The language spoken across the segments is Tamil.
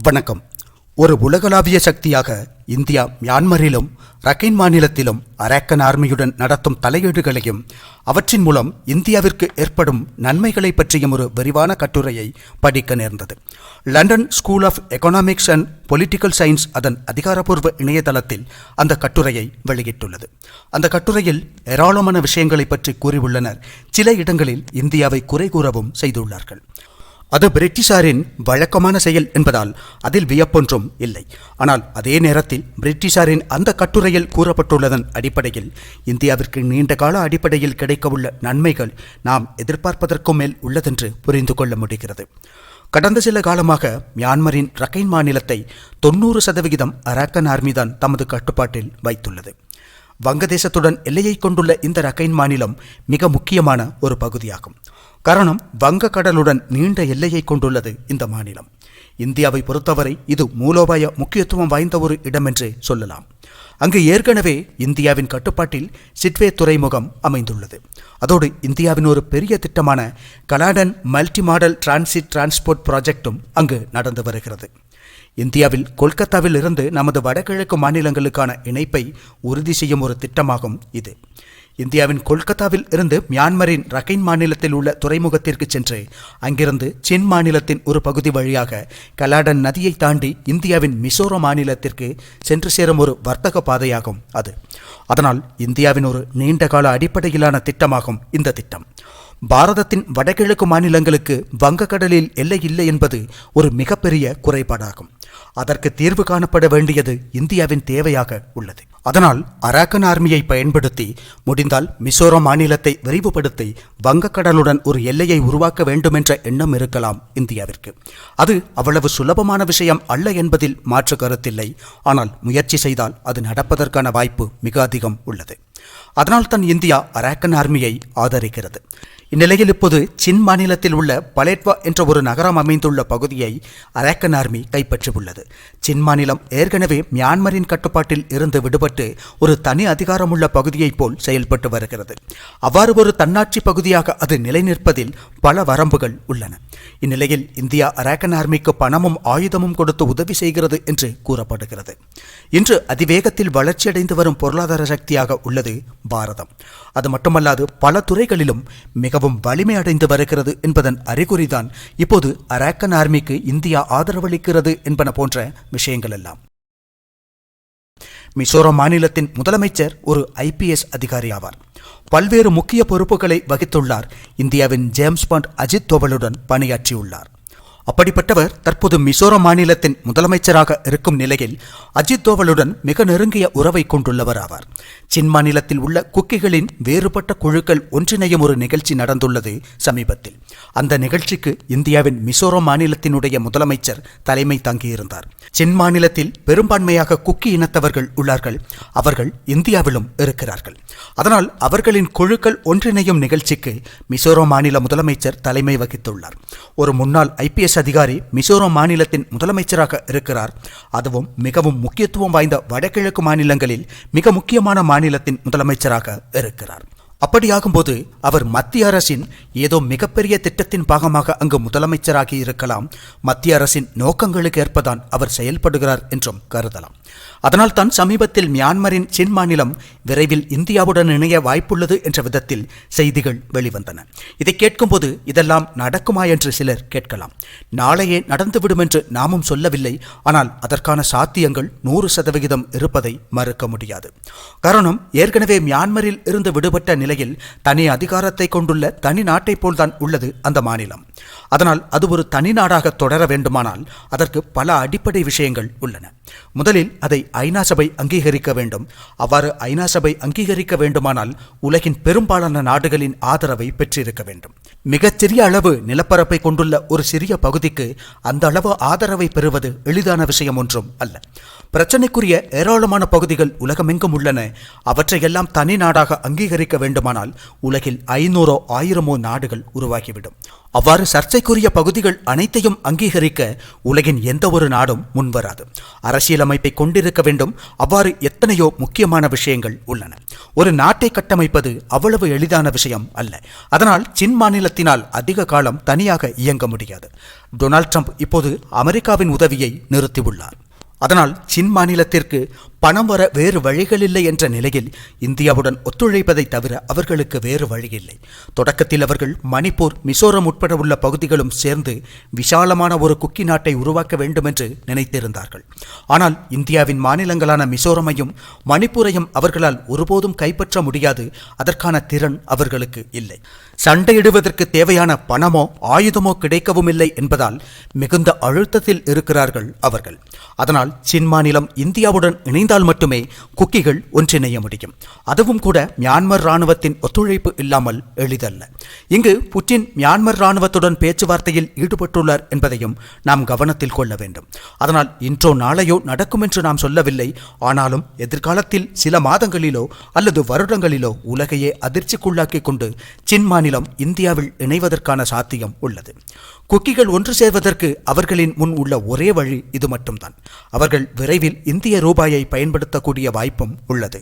வணக்கம். ஒரு உலகளாவிய சக்தியாக இந்தியா மியான்மரிலும் ரக்கைன் மாநிலத்திலும் அரேக்கன் ஆர்மியுடன் நடத்தும் தலையீடுகளையும் அவற்றின் மூலம் இந்தியாவிற்கு ஏற்படும் நன்மைகளை பற்றியும் ஒரு விரிவான கட்டுரையை படிக்க நேர்ந்தது. London school of economics and political science அதன் அதிகாரப்பூர்வ இணையதளத்தில் அந்த கட்டுரையை வெளியிட்டுள்ளது. அந்த கட்டுரையில் ஏராளமான விஷயங்களை பற்றி கூறியுள்ளனர். சில இடங்களில் இந்தியாவை குறை கூறவும் செய்துள்ளார்கள். அது பிரிட்டிஷாரின் வழக்கமான செயல் என்பதால் அதில் வியப்பொன்றும் இல்லை. ஆனால் அதே நேரத்தில் பிரிட்டிஷாரின் அந்த கட்டுரையில் கூறப்பட்டுள்ளதன் அடிப்படையில் இந்தியாவிற்கு நீண்ட கால அடிப்படையில் கிடைக்கவுள்ள நன்மைகள் நாம் எதிர்பார்ப்பதற்கும் மேல் உள்ளதென்று புரிந்து கொள்ள முடிகிறது. கடந்த சில காலமாக மியான்மரின் ரக்கைன் மாநிலத்தை தொண்ணூறு சதவிகிதம் அரக்கன் ஆர்மிதான் தமது கட்டுப்பாட்டில் வைத்துள்ளது. வங்கதேசத்துடன் எல்லையை கொண்டுள்ள இந்த ரக்கைன் மாநிலம் மிக முக்கியமான ஒரு பகுதியாகும். காரணம் வங்கக்கடலுடன் நீண்ட எல்லையை கொண்டுள்ளது இந்த மாநிலம். இந்தியாவை பொறுத்தவரை இது மூலோபாய முக்கியத்துவம் வாய்ந்த ஒரு இடம் என்று சொல்லலாம். அங்கு ஏற்கனவே இந்தியாவின் கட்டுப்பாட்டில் சிட்வே துறைமுகம் அமைந்துள்ளது. அதோடு இந்தியாவின் ஒரு பெரிய திட்டமான Kaladan multi modal transit transport ப்ராஜெக்டும் அங்கு நடந்து வருகிறது. இந்தியாவில் கொல்கத்தாவில் இருந்து நமது வடகிழக்கு மாநிலங்களுக்கான இணைப்பை உறுதி செய்யும் ஒரு திட்டமாகும் இது. இந்தியாவின் கொல்கத்தாவில் இருந்து மியான்மரின் ரகைன் மாநிலத்தில் உள்ள துறைமுகத்திற்கு சென்று அங்கிருந்து சின் மாநிலத்தின் ஒரு பகுதி வழியாக கலாடன் நதியை தாண்டி இந்தியாவின் மிசோரோ மாநிலத்திற்கு சென்று சேரும் ஒரு வர்த்தக பாதையாகும் அது. அதனால் இந்தியாவின் ஒரு நீண்டகால அடிப்படையிலான திட்டமாகும் இந்த திட்டம். பாரதத்தின் வடகிழக்கு மாநிலங்களுக்கு வங்கக்கடலில் எல்லை இல்லை என்பது ஒரு மிகப்பெரிய குறைபாடாகும். அதற்கு தீர்வு காணப்பட வேண்டியது இந்தியாவின் தேவையாக உள்ளது. அதனால் அராக்கன் ஆர்மியை பயன்படுத்தி முடிந்தால் மிசோரம் மாநிலத்தை விரிவுபடுத்தி வங்கக்கடலுடன் ஒரு எல்லையை உருவாக்க வேண்டுமென்ற எண்ணம் இருக்கலாம் இந்தியாவிற்கு. அது அவ்வளவு சுலபமான விஷயம் அல்ல என்பதில் மாற்று கருத்தில்லை. ஆனால் முயற்சி செய்தால் அது நடப்பதற்கான வாய்ப்பு மிக அதிகம் உள்ளது. அதனால் தான் இந்தியா அராக்கன் ஆர்மியை ஆதரிக்கிறது. இந்நிலையில் இப்போது சின் மாநிலத்தில் உள்ள பலேட்வா என்ற ஒரு நகரம் அமைந்துள்ள பகுதியை அரேக்கன் ஆர்மி கைப்பற்றியுள்ளது. சின் மாநிலம் ஏற்கனவே மியான்மரின் கட்டுப்பாட்டில் இருந்து விடுபட்டு ஒரு தனி அதிகாரமுள்ள பகுதியைப் போல் செயல்பட்டு வருகிறது. அவ்வாறு ஒரு தன்னாட்சி பகுதியாக அது நிலைநிற்பதில் பல வரம்புகள் உள்ளன. இந்நிலையில் இந்தியா அரேக்கன் ஆர்மிக்கு பணமும் ஆயுதமும் கொடுத்து உதவி செய்கிறது என்று கூறப்படுகிறது. இன்று அதிவேகத்தில் வளர்ச்சியடைந்து வரும் பொருளாதார சக்தியாக உள்ளது பாரதம். அது மட்டுமல்லாது பல துறைகளிலும் மிகவும் வலிமை அடைந்து வருகிறது என்பதன் அறிகுறிதான் இப்போது அராக்கன் ஆர்மிக்கு இந்தியா ஆதரவளிக்கிறது என்பன போன்ற விஷயங்கள் எல்லாம். மிசோரம் மாநிலத்தின் முதலமைச்சர் ஒரு ஐபிஎஸ் அதிகாரி ஆவார். பல்வேறு முக்கிய பொறுப்புகளை வகித்துள்ளார். இந்தியாவின் ஜேம்ஸ் பாண்ட் அஜித் தோவலுடன் பணியாற்றியுள்ளார். அப்படிப்பட்டவர் தற்போது மிசோரம் மாநிலத்தின் முதலமைச்சராக இருக்கும் நிலையில் அஜித் தோவலுடன் மிக நெருங்கிய உறவை கொண்டுள்ளவர் ஆவார். சின் மாநிலத்தில் உள்ள குக்கிகளின் வேறுபட்ட குழுக்கள் ஒன்றிணையும் ஒரு நிகழ்ச்சி நடந்துள்ளது சமீபத்தில். அந்த நிகழ்ச்சிக்கு இந்தியாவின் மிசோரம் மாநிலத்தினுடைய முதலமைச்சர் தலைமை தாங்கியிருந்தார். சின் மாநிலத்தில் பெரும்பான்மையாக குக்கி இனத்தவர்கள் உள்ளார்கள். அவர்கள் இந்தியாவிலும் இருக்கிறார்கள். அதனால் அவர்களின் குழுக்கள் ஒன்றிணையும் நிகழ்ச்சிக்கு மிசோரம் மாநில முதலமைச்சர் தலைமை வகித்துள்ளார். ஒரு முன்னாள் ஐபிஎஸ் அதிகாரி மிசோரம் மாநிலத்தின் முதலமைச்சராக இருக்கிறார். அதுவும் மிகவும் முக்கியத்துவம் வாய்ந்த வடகிழக்கு மாநிலங்களில் மிக முக்கியமான மாநிலத்தின் முதலமைச்சராக இருக்கிறார். அப்படியாகும்போது அவர் மத்திய அரசின் ஏதோ மிகப்பெரிய திட்டத்தின் பாகமாக அங்கு முதலமைச்சராகி இருக்கலாம். மத்திய அரசின் நோக்கங்களுக்கு ஏற்பதான் அவர் செயல்படுகிறார் என்றும் கருதலாம். அதனால் தான் சமீபத்தில் மியான்மரின் சின் மாநிலம் விரைவில் இந்தியாவுடன் இணைய வாய்ப்புள்ளது என்ற விதத்தில் செய்திகள் வெளிவந்தன. இதை கேட்கும்போது இதெல்லாம் நடக்குமா என்று சிலர் கேட்கலாம். நாளையே நடந்துவிடும் என்று நாமும் சொல்லவில்லை. ஆனால் அதற்கான சாத்தியங்கள் நூறு சதவிகிதம் இருப்பதை மறுக்க முடியாது. காரணம் ஏற்கனவே மியான்மரில் இருந்து விடுபட்ட நிலை நிலையில் தனி அதிகாரத்தை கொண்டுள்ள தனி நாட்டைப் போல்தான் உள்ளது அந்த மாநிலம். அதனால் அது ஒரு தனி நாடாக தொடர வேண்டுமானால் அதற்கு பல அடிப்படை விஷயங்கள் உள்ளன. முதலில் அதை ஐநா சபை அங்கீகரிக்க வேண்டும். அவ்வாறு ஐநா சபை அங்கீகரிக்க வேண்டுமானால் உலகின் பெரும்பாலான நாடுகளின் ஆதரவை பெற்றிருக்க வேண்டும். மிகச்சிறிய அளவு நிலப்பரப்பை கொண்டுள்ள ஒரு சிறிய பகுதிக்கு அந்த அளவு ஆதரவை பெறுவது எளிதான விஷயம் ஒன்றும் அல்ல. பிரச்சனைக்குரிய ஏராளமான பகுதிகள் உலகமெங்கும் உள்ளன. அவற்றையெல்லாம் தனி நாடாக அங்கீகரிக்க வேண்டுமானால் உலகில் ஐநூறோ ஆயிரமோ நாடுகள் உருவாகிவிடும். அவ்வாறு சர்ச்சைக்குரிய பகுதிகள் அனைத்தையும் அங்கீகரிக்க உலகின் எந்த ஒரு நாடும் முன்வராது. அரசியலமைப்பை கொண்டிருக்க வேண்டும். அவ்வாறு எத்தனையோ முக்கியமான விஷயங்கள் உள்ளன. ஒரு நாட்டை கட்டமைப்பது அவ்வளவு எளிதான விஷயம் அல்ல. அதனால் சின் மாநிலத்தினால் அதிக காலம் தனியாக இயங்க முடியாது. டொனால்ட் ட்ரம்ப் இப்போது அமெரிக்காவின் உதவியை நிறுத்தியுள்ளார். அதனால் சின் மாநிலத்திற்கு பணம் வர வேறு வழிகள் இல்லை என்ற நிலையில் இந்தியாவுடன் ஒத்துழைப்பதை தவிர அவர்களுக்கு வேறு வழியில்லை. தொடக்கத்தில் அவர்கள் மணிப்பூர் மிசோரம் உட்பட உள்ள பகுதிகளும் சேர்ந்து விசாலமான ஒரு குக்கி நாட்டை உருவாக்க வேண்டும் என்று நினைத்திருந்தார்கள். ஆனால் இந்தியாவின் மாநிலங்களான மிசோரமையும் மணிப்பூரையும் அவர்களால் ஒருபோதும் கைப்பற்ற முடியாது. அதற்கான திறன் அவர்களுக்கு இல்லை. சண்டையிடுவதற்கு தேவையான பணமோ ஆயுதமோ கிடைக்கவும் இல்லை என்பதால் மிகுந்த அழுத்தத்தில் இருக்கிறார்கள் அவர்கள். அதனால் சின் மாநிலம் இந்தியாவுடன் இணைந்தால் மட்டுமே குக்கிகள் ஒன்றிணைய முடியும். அதுவும் கூட மியான்மர் ராணுவத்தின் ஒத்துழைப்பு இல்லாமல் எளிதல்ல. இங்கு புட்டின் மியான்மர் ராணுவத்துடன் பேச்சுவார்த்தையில் ஈடுபட்டுள்ளார் என்பதையும் நாம் கவனத்தில் கொள்ள வேண்டும். அதனால் இன்றோ நாளையோ நடக்கும் என்று நாம் சொல்லவில்லை. ஆனாலும் எதிர்காலத்தில் சில மாதங்களிலோ அல்லது வருடங்களிலோ உலகையே அதிர்ச்சிக்குள்ளாக்கிக் கொண்டு சின் மாநிலம் இந்தியாவில் இணைவதற்கான சாத்தியம் உள்ளது. குக்கிகள் ஒன்று சேர்வதற்கு அவர்களின் முன் உள்ள ஒரே வழி இது மட்டும்தான். அவர்கள் விரைவில் இந்திய ரூபாயை பயன்படுத்தக்கூடிய வாய்ப்பும் உள்ளது.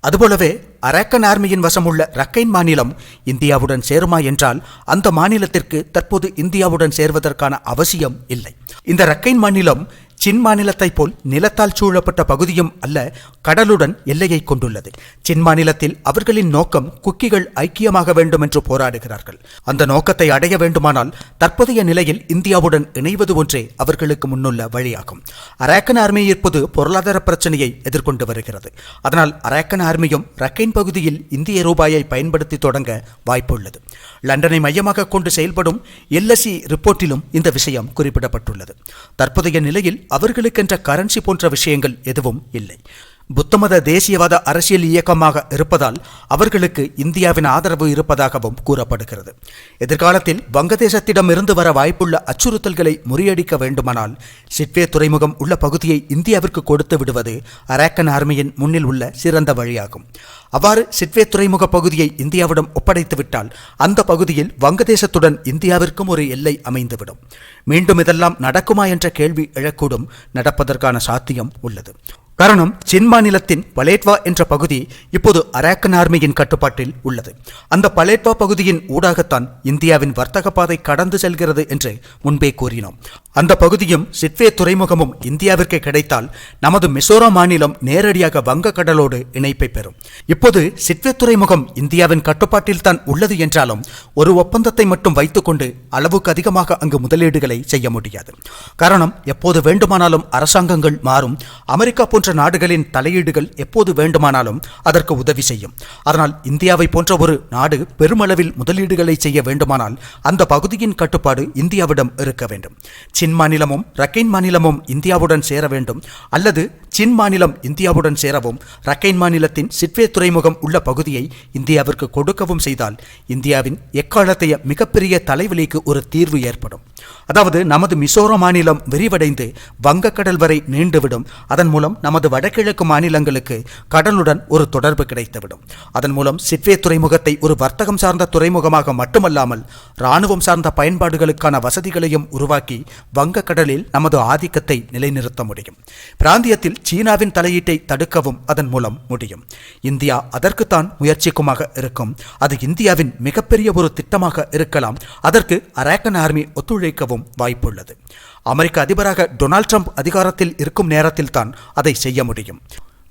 அதுபோலவே அரக்கன் ஆர்மியின் வசமுள்ள ரக்கைன் மாநிலம் இந்தியாவுடன் சேருமா என்றால் அந்த மாநிலத்திற்கு தற்போது இந்தியாவுடன் சேர்வதற்கான அவசியம் இல்லை. இந்த ரக்கைன் மாநிலம் சின் மாநிலத்தைப் போல் நிலத்தால் சூழப்பட்ட பகுதியும் அல்ல கடலுடன் எல்லையை கொண்டுள்ளது. சின் மாநிலத்தில் அவர்களின் நோக்கம் குக்கிகள் ஐக்கியமாக வேண்டும் என்று போராடுகிறார்கள். அந்த நோக்கத்தை அடைய வேண்டுமானால் தற்போதைய நிலையில் இந்தியாவுடன் இணைவது ஒன்றே அவர்களுக்கு முன்னுள்ள வழியாகும். அரேக்கன் ஆர்மி இப்போது பொருளாதார பிரச்சனையை எதிர்கொண்டு வருகிறது. அதனால் அரேக்கன் ஆர்மியும் ரக்கைன் பகுதியில் இந்திய ரூபாயை பயன்படுத்தி தொடங்க வாய்ப்புள்ளது. லண்டனை மையமாக கொண்டு செயல்படும் எல்எஸ்சி ரிப்போர்ட்டிலும் இந்த விஷயம் குறிப்பிடப்பட்டுள்ளது. தற்போதைய நிலையில் அவர்களுக்கென்ற கரன்சி போன்ற விஷயங்கள் எதுவும் இல்லை. புத்தமத தேசியவாத அரசியல் இயக்கமாக இருப்பதால் அவர்களுக்கு இந்தியாவின் ஆதரவு இருப்பதாகவும் கூறப்படுகிறது. எதிர்காலத்தில் வங்கதேசத்திடம் இருந்து வர வாய்ப்புள்ள அச்சுறுத்தல்களை முறியடிக்க வேண்டுமானால் சிட்வே துறைமுகம் உள்ள பகுதியை இந்தியாவிற்கு கொடுத்து விடுவது அராக்கன் ஆர்மியின் முன்னில் உள்ள சிறந்த வழியாகும். அவ்வாறு சிட்வே துறைமுக பகுதியை இந்தியாவிடம் ஒப்படைத்துவிட்டால் அந்த பகுதியில் வங்கதேசத்துடன் இந்தியாவிற்கும் ஒரு எல்லை அமைந்துவிடும். மீண்டும் இதெல்லாம் நடக்குமா என்ற கேள்வி எழக்கூடும். நடப்பதற்கான சாத்தியம் உள்ளது. காரணம் சின் மாநிலத்தின் பலேட்வா என்ற பகுதி இப்போது அராக்கன் ஆர்மியின் கட்டுப்பாட்டில் உள்ளது. அந்த பலேட்வா பகுதியின் ஊடாகத்தான் இந்தியாவின் வர்த்தக பாதை கடந்து செல்கிறது என்று முன்பே கூறினோம். அந்த பகுதியும் சிட்வே துறைமுகமும் இந்தியாவிற்கு கிடைத்தால் நமது மிசோரம் மாநிலம் நேரடியாக வங்கக்கடலோடு இணைப்பை பெறும். இப்போது சிட்வே துறைமுகம் இந்தியாவின் கட்டுப்பாட்டில் தான் உள்ளது என்றாலும் ஒரு ஒப்பந்தத்தை மட்டும் வைத்துக்கொண்டு அளவுக்கு அதிகமாக அங்கு முதலீடுகளை செய்ய முடியாது. காரணம் எப்போது வேண்டுமானாலும் அரசாங்கங்கள் மாறும். அமெரிக்கா போன்ற நாடுகளின் தலையீடுகள் எப்போது வேண்டுமானாலும் அதற்கு உதவி செய்யும். அதனால் இந்தியாவை போன்ற ஒரு நாடு பெருமளவில் முதலீடுகளை செய்ய வேண்டுமானால் அந்த பகுதியின் கட்டுப்பாடு இந்தியாவிடம் இருக்க வேண்டும். சின் மாநிலமும் ரக்கைன் மாநிலமும் இந்தியாவுடன் சேர வேண்டும். அல்லது சின் மாநிலம் இந்தியாவுடன் சேரவும் ரக்கைன் மாநிலத்தின் சிட்வே துறைமுகம் உள்ள பகுதியை இந்தியாவிற்கு கொடுக்கவும் செய்தால் இந்தியாவின் எக்காலத்தைய மிகப்பெரிய தலைவலிக்கு ஒரு தீர்வு ஏற்படும். அதாவது நமது மிசோரம் மாநிலம் விரிவடைந்து வங்கக்கடல் வரை நீண்டுவிடும். அதன் மூலம் நமது நமது வடகிழக்கு மாநிலங்களுக்கு கடலுடன் ஒரு தொடர்பு கிடைத்துவிடும். அதன் மூலம் சிட்வே துறைமுகத்தை ஒரு வர்த்தகம் சார்ந்த துறைமுகமாக மட்டுமல்லாமல் இராணுவம் சார்ந்த பயன்பாடுகளுக்கான வசதிகளையும் உருவாக்கி வங்கக்கடலில் நமது ஆதிக்கத்தை நிலைநிறுத்த முடியும். பிராந்தியத்தில் சீனாவின் தலையீட்டை தடுக்கவும் அதன் மூலம் முடியும். இந்தியா அதற்குத்தான் முயற்சிக்குமாக இருக்கும். அது இந்தியாவின் மிகப்பெரிய ஒரு திட்டமாக இருக்கலாம். அதற்கு அரேக்கன் ஆர்மி ஒத்துழைக்கவும் வாய்ப்புள்ளது. அமெரிக்க அதிபராக டொனால்ட் ட்ரம்ப் அதிகாரத்தில் இருக்கும் நேரத்தில் தான் அதை செய்ய முடியும்.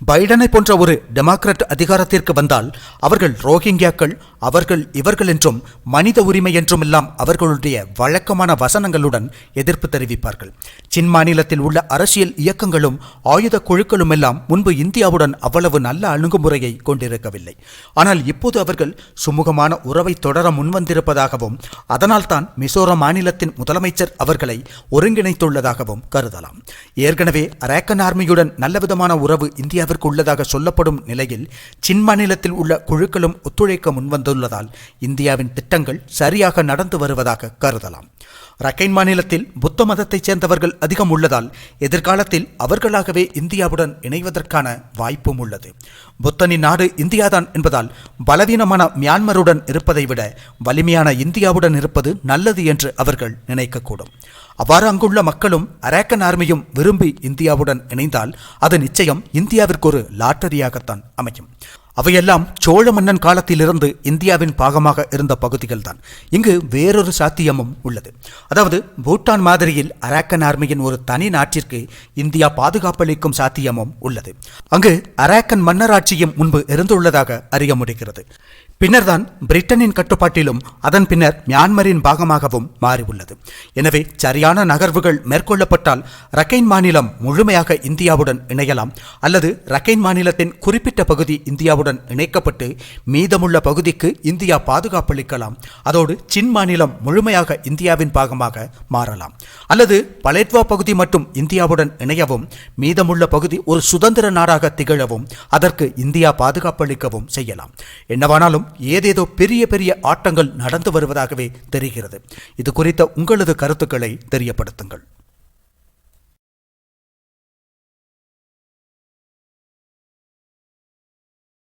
பைடனை போன்ற ஒரு டெமோக்ராட் அதிகாரத்திற்கு வந்தால் அவர்கள் ரோஹிங்கியாக்கள் அவர்கள் இவர்கள் என்றும் மனித உரிமை என்றும் எல்லாம் அவர்களுடைய வழக்கமான வசனங்களுடன் எதிர்ப்பு தெரிவிப்பார்கள். சின் மாநிலத்தில் உள்ள அரசியல் இயக்கங்களும் ஆயுத குழுக்களும் எல்லாம் முன்பு இந்தியாவுடன் அவ்வளவு நல்ல அணுகுமுறையை கொண்டிருக்கவில்லை. ஆனால் இப்போது அவர்கள் சுமூகமான உறவை தொடர முன்வந்திருப்பதாகவும் அதனால்தான் மிசோரம் மாநிலத்தின் முதலமைச்சர் அவர்களை ஒருங்கிணைத்துள்ளதாகவும் கருதலாம். ஏற்கனவே அரேக்கன் ஆர்மியுடன் நல்லவிதமான உறவு இந்தியா இந்தியாவிற்கு உள்ளதாக சொல்லப்படும் நிலையில் சின் மாநிலத்தில் உள்ள குழுக்களும் ஒத்துழைக்க முன்வந்துள்ளதால் இந்தியாவின் திட்டங்கள் சரியாக நடந்து வருவதாக கருதலாம். ரக்கைன் மாநிலத்தில் புத்த மதத்தைச் சேர்ந்தவர்கள் அதிகம் உள்ளதால் எதிர்காலத்தில் அவர்களாகவே இந்தியாவுடன் இணைவதற்கான வாய்ப்பும் உள்ளது. புத்தனின் நாடு இந்தியாதான் என்பதால் பலவீனமான மியான்மருடன் இருப்பதை விட வலிமையான இந்தியாவுடன் இருப்பது நல்லது என்று அவர்கள் நினைக்கக்கூடும். அவ்வாறு அங்குள்ள மக்களும் அரேக்கன் ஆர்மியும் விரும்பி இந்தியாவுடன் இணைந்தால் அது நிச்சயம் இந்தியாவிற்கு ஒரு லாட்டரியாகத்தான் அமையும். அவையெல்லாம் சோழ மன்னன் காலத்திலிருந்து இந்தியாவின் பாகமாக இருந்த பகுதிகள்தான். இங்கு வேறொரு சாத்தியமும் உள்ளது. அதாவது பூட்டான் மாதிரியில் அராக்கன் ஆர்மியின் ஒரு தனி நாட்டிற்கு இந்தியா பாதுகாப்பளிக்கும் சாத்தியமும் உள்ளது. அங்கு அராக்கன் மன்னராட்சியும் முன்பு இருந்துள்ளதாக அறிய முடிகிறது. பின்னர்தான் பிரிட்டனின் கட்டுப்பாட்டிலும் அதன் பின்னர் மியான்மரின் பாகமாகவும் மாறியுள்ளது. எனவே சரியான நகர்வுகள் மேற்கொள்ளப்பட்டால் ரக்கைன் மாநிலம் முழுமையாக இந்தியாவுடன் இணையலாம். அல்லது ரக்கைன் மாநிலத்தின் குறிப்பிட்ட பகுதி இந்தியாவுடன் இணைக்கப்பட்டு மீதமுள்ள பகுதிக்கு இந்தியா பாதுகாப்பளிக்கலாம் அதோடு சின் மாநிலம் முழுமையாக இந்தியாவின் பாகமாக மாறலாம். அல்லது பலேட்வா பகுதி மட்டும் இந்தியாவுடன் இணையவும் மீதமுள்ள பகுதி ஒரு சுதந்திர நாடாக திகழவும் அதற்கு இந்தியா பாதுகாப்பளிக்கவும் செய்யலாம். என்னவானாலும் ஏதேதோ பெரிய பெரிய ஆட்டங்கள் நடந்து வருவதாகவே தெரிகிறது. இது குறித்த உங்களது கருத்துக்களை தெரியப்படுத்துங்கள்.